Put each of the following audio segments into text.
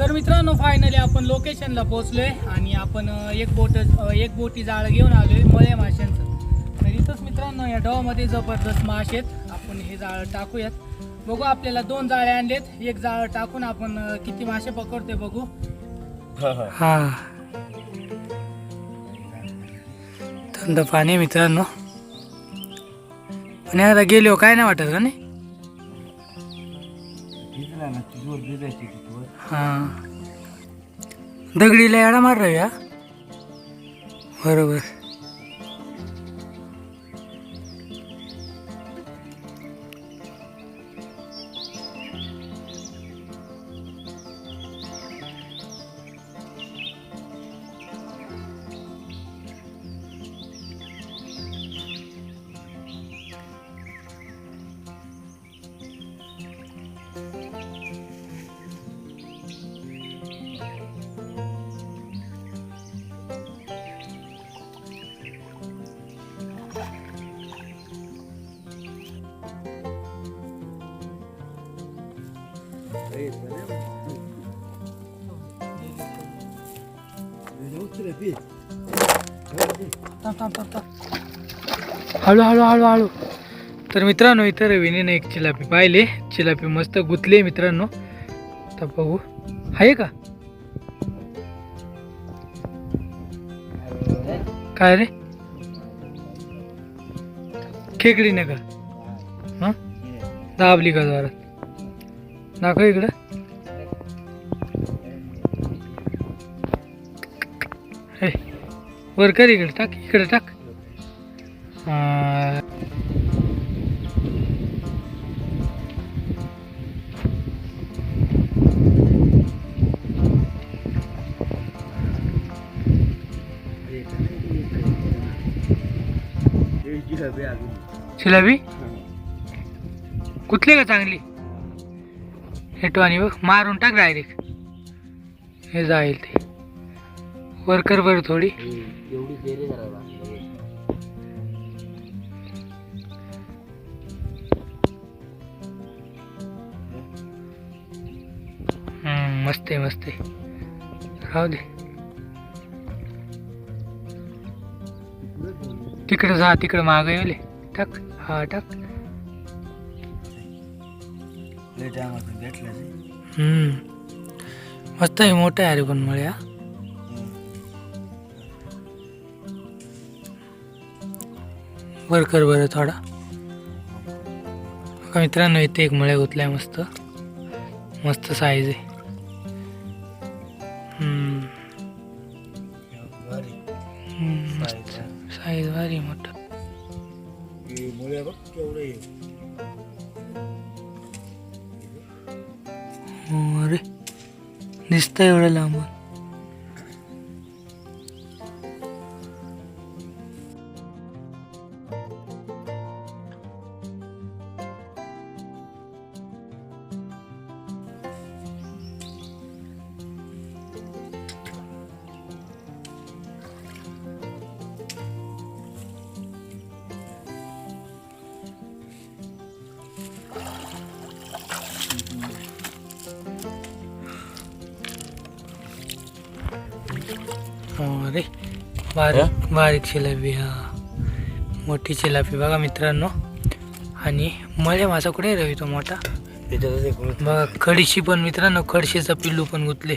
तर मित्रांनो फायनली आपण लोकेशनला पोहोचलोय आणि आपण एक बोट एक बोटी जाळं घेऊन आलोय मळे माशांचं. तर इथंच मित्रांनो या डॉमध्ये जबरदस्त मासे आहेत. आपण हे जाळं टाकूयात. बघू आपल्याला दोन जाळे आणलेत. एक जाळं टाकून आपण किती मासे पकडतोय बघू. हा थंड पाणी मित्रांनो. पण याला गेलो काय नाही वाटत का नाही? हां. दगडीला याडा मार या? बरोबर. हळू हळू हळू हळू. तर मित्रांनो इथं रवीने एक चिलापी पाहिले. चिलापी मस्त गुतले मित्रांनो. तर बघू आहे का? काय रे? खेकडी नका हां? दाबली का जोरात? दाखव इकडं. हे वर कर इकडे टाक इकडे टाक. जिलेबी? कुठली का चांगली? हेटो आणि बघ मारून टाक डायरेक्ट हे जाईल ते. वर कर बरं थोडी. मस्त आहे मस्त आहे. राहू दे. तिकडं जा तिकडं माग येले टाक हा टाक. हम्म. मस्त आहे मोठं आहे अरे पण मळ्या. वर कर बरं थोडा. मित्रांनो इथे एक मळ्या गुतलाय मस्त. मस्त साईज आहे. अरे बारीक बारीक चिलापी हा. मोठी चिलापी बघा मित्रांनो. आणि मळे माझा कुठे रवी तो मोठा? बघा खडीशी पण मित्रांनो खडशीचा पिल्लू पण गुतले.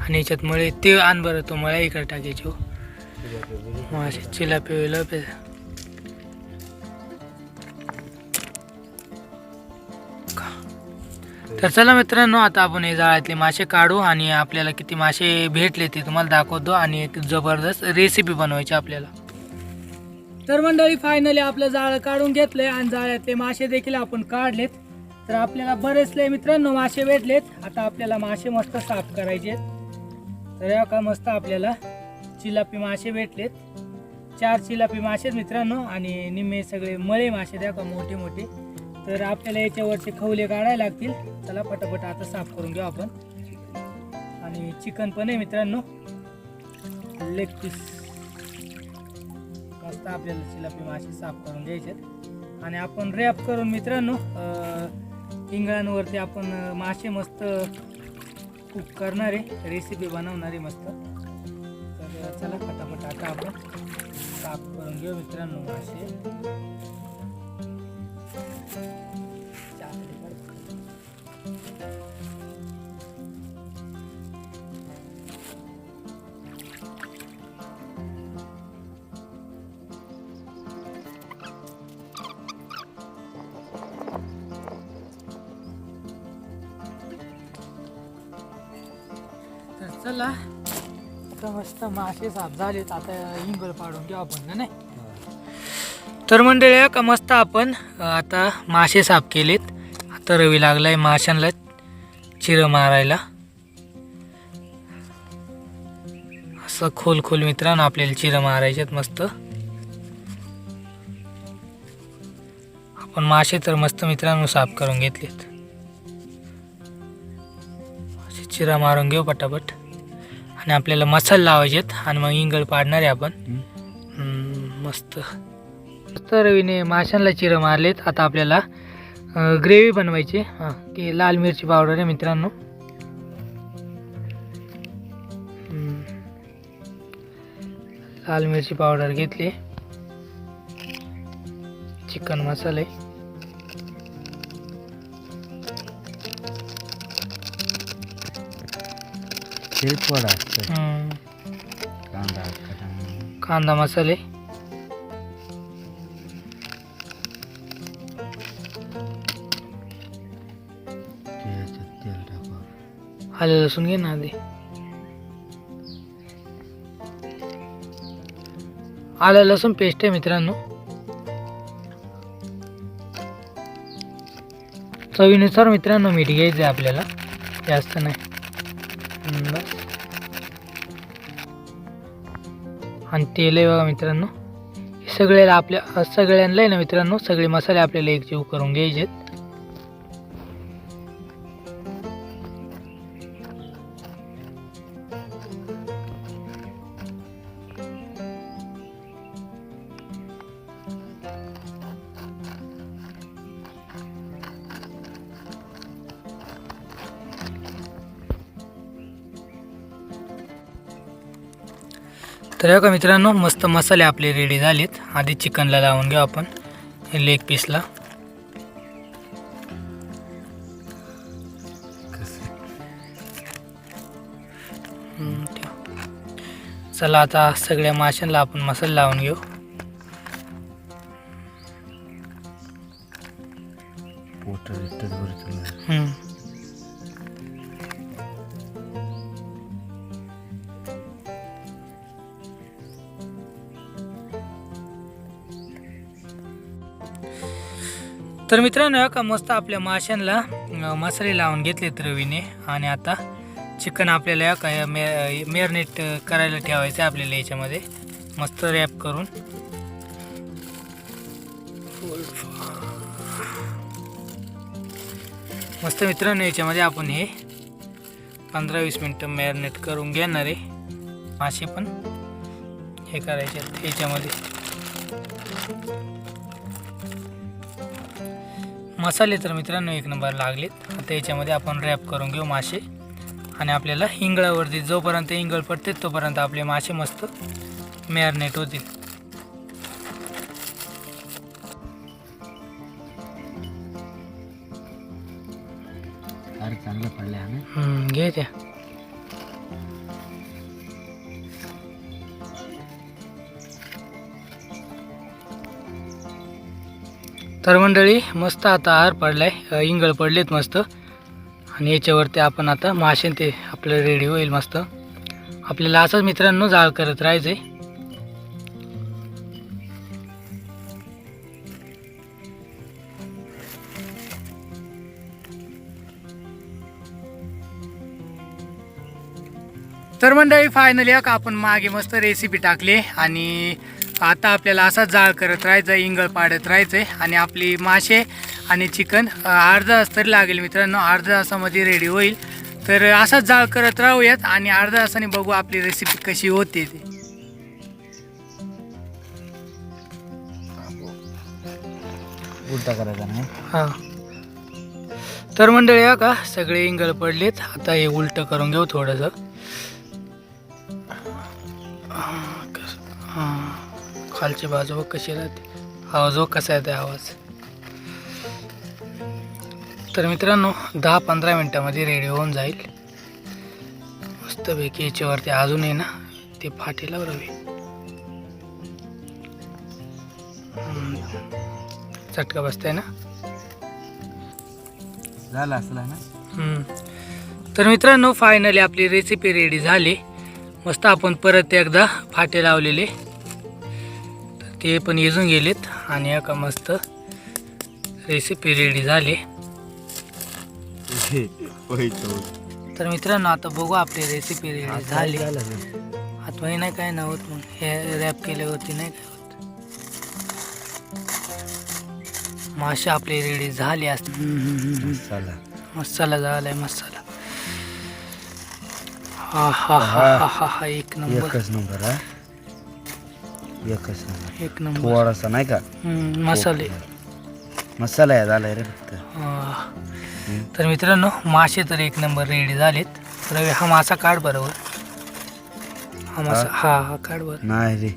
आणि याच्यात मळे ते आण बरं तो मळ्या इकडे टाकायचे हो. मासे चिलापी तर चला मित्रांनो आता आपण हे जाळ्यातले मासे काढू आणि आपल्याला किती मासे भेटले ते तुम्हाला दाखवतो आणि एक जबरदस्त रेसिपी बनवायची आपल्याला. तर मंडळी फायनली आपलं जाळं काढून घेतलंय आणि जाळ्यातले मासे देखील आपण काढलेत. तर आपल्याला बरेचले मित्रांनो मासे भेटलेत. आता आपल्याला मासे मस्त साफ करायचे तर या का मस्त आपल्याला चिलापी मासे भेटलेत. चार चिलापी मासे मित्रांनो आणि निम्मे सगळे मळे मासे द्या का मोठे मोठे तर आपल्याला याच्यावरचे खवले काढायला लागतील. चला पटापट आता साफ करून घेऊ आपण. आणि चिकन पण आहे मित्रांनो. लेग पीस मस्त आपल्याला चिलापी मासे साफ करून घ्यायचे आणि आपण रॅप करून मित्रांनो इंगळांवरती आपण मासे मस्त कुक करणारे रेसिपी बनवणारे मस्त. तर चला फटाफट आता आपण साफ करून घेऊ मित्रांनो मासे. चला आता मस्त मासे साफ झालेत आता इंगल पाडून घेऊ आपण ना नाही? तर मंडळी का मस्त आपण आता मासे साफ केलेत. आता रवी लागलाय माशांना चिरं मारायला. असं खोल खोल मित्रांनो आपल्याला चिरं मारायच्यात मस्त. आपण मासे तर मस्त मित्रांनो साफ करून घेतलेत. असे चिरा मारून घेऊ पटापट. आणि आपल्याला मसाले लावायचे आहेत आणि मग इंगळ पाडणार आहे आपण. मस्त. मस्त रवीने माशांना चिरं मारलेत. आता आपल्याला ग्रेव्ही बनवायची. हां ती लाल मिरची पावडर आहे मित्रांनो. लाल मिरची पावडर घेतली. चिकन मसाले. कांदा मसाले. आलं लसूण घे ना आधी. आलं लसूण पेस्ट आहे मित्रांनो. चवीनुसार मित्रांनो मीठ घ्यायचं आहे आपल्याला. जास्त नाही. बस. आणि तेल आहे बघा मित्रांनो. हे सगळ्याला आपल्या सगळ्यांना आहे ना मित्रांनो सगळे मसाले आपल्याला एकजीव करून घ्यायचे आहेत तर हे का मित्रांनो मस्त मसाले आपले रेडी झालेत. आधी चिकनला लावून घेऊ आपण. लेग पीसला हम्म. चला आता सगळ्या माशांना आपण मसाला लावून घेऊ. पोट तर मित्रांनो का मस्त आपल्या माशांना मसाले लावून घेतलेत रवीने. आणि आता चिकन आपल्याला या का मॅरिनेट करायला ठेवायचं आहे आपल्याला याच्यामध्ये. मस्त रॅप करून. मस्त मित्रांनो याच्यामध्ये आपण हे पंधरा वीस मिनटं मॅरिनेट करून घेणार आहे. मासे पण हे करायचे याच्यामध्ये. मसाले तर मित्रांनो एक नंबर लागलेत. आता याच्यामध्ये आपण रॅप करून घेऊ मासे. आणि आपल्याला इंगळावरती जोपर्यंत इंगळ पडते तोपर्यंत आपले मासे मस्त मॅरिनेट होतील. चांगलं पडलं घे त्या. तर मंडळी मस्त आता आहार पडलाय. आहे इंगळ पडलेत मस्त. आणि याच्यावरती आपण आता मासे ते आपलं रेडी होईल मस्त. आपल्याला असंच मित्रांनो जाळ करत राहायचंय. तर मंडळी फायनली का आपण मागे मस्त रेसिपी टाकली. आणि आता आपल्याला असा जाळ करत राहायचं इंगळ पाडत राहायचंय आणि आपली मासे आणि चिकन अर्धा तास तरी लागेल मित्रांनो. अर्ध्या तासामध्ये रेडी होईल. तर असाच जाळ करत राहूयात आणि अर्ध्या तासाने बघू आपली रेसिपी कशी होते ते. उलटा करायचा नाही. हां. तर मंडळी का सगळे इंगळ पडलेत. आता हे उलट करून घेऊ थोडस. खालची बाजू कशी राहते आवाज कसा येते आवाज. तर मित्रांनो दहा पंधरा मिनटामध्ये रेडी होऊन जाईल. मस्तपैकी याच्यावरती अजून आहे ना ते फाटेला रवी चटका बसताय ना. झालं असलं ना. तर मित्रांनो फायनली आपली रेसिपी रेडी झाली. मस्त आपण परत एकदा फाटे लावलेले. ते पण येजून गेलेत आणि एका मस्त रेसिपी रेडी झाली. तर मित्रांनो आता बघू आपली रेसिपी रेडी झाली. आता नाही काय नव्हत मग हे रॅप केल्यावरती नाही काय होत. मासे आपले रेडी झाले असते. मसाला. झालाय मसाला. हा हा हा हा हा हा एक नंबर. नंबर हा. एकच नंबर. एक नंबर. थोडासा नाही का? हम्म, मसाले. मसाला आहे झालाय रे फक्त. हा. तर मित्रांनो मासे तर एक नंबर रेडी झालेत. रवी हा मासा काढ बरोबर हा मासा हा? हा काढ बरं नाही रे.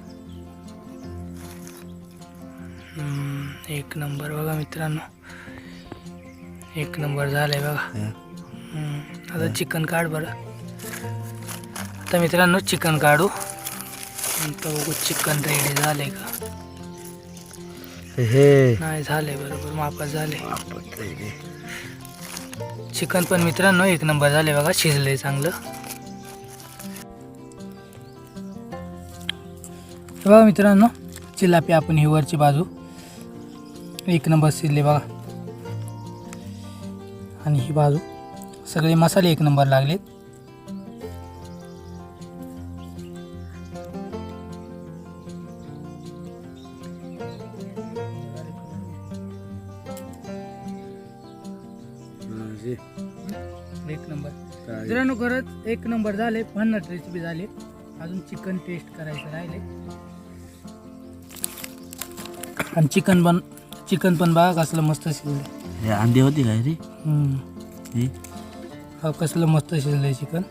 हम्म, एक नंबर बघा मित्रांनो. एक नंबर झालाय बघा. हे. हम्म, आता चिकन काढ बरं. आता मित्रांनो चिकन काढू. नंतर बघू चिकन रेडी झालंय का? हे. नाही झालंय बरोबर मापात झाले. चिकन पण मित्रांनो एक नंबर झाले बघा शिजलंय चांगलं. बघा मित्रांनो चिलापी आपण ही वरची बाजू. एक नंबर शिजले बघा. आणि ही बाजू. सगळे मसाले एक नंबर लागलेत. म्हणजे एक नंबर? मित्रांनो खरंच एक नंबर झाले. भन्नट रेसिपी झाली. अजून चिकन टेस्ट करायचं राहिले. आणि चिकन पण चिकन पण बघा कसलं मस्त शिजलं हे अंडी होती काय रे? हम्म. ही? हा कसलं मस्त शिजलंय चिकन